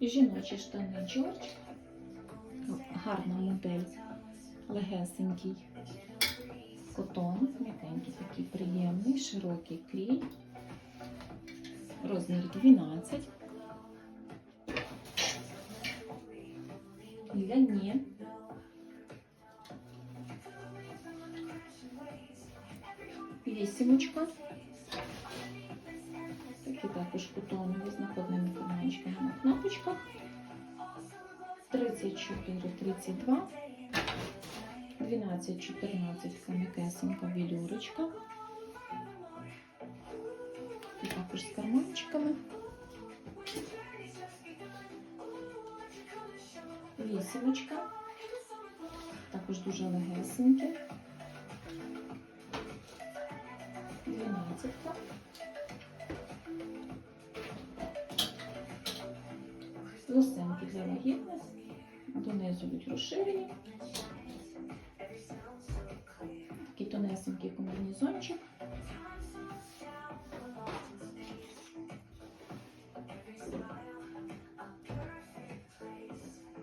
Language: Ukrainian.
Жіночі штани Джордж. Гарна модель. Легесенький. Котон, м'якенький такий приємний, широкий клій. Розмір 12. Ляні. Вісімочка. Також кутонові з накладними карманчиками на кнопочках. 34, 32. 12, 14 м'якесенька вілюрочка. І також з карманчиками. Вісімочка. Також дуже легесеньке. 12. Лосенки для вагітних. Донизу будуть розширені. Такий тонесенький комбінезончик.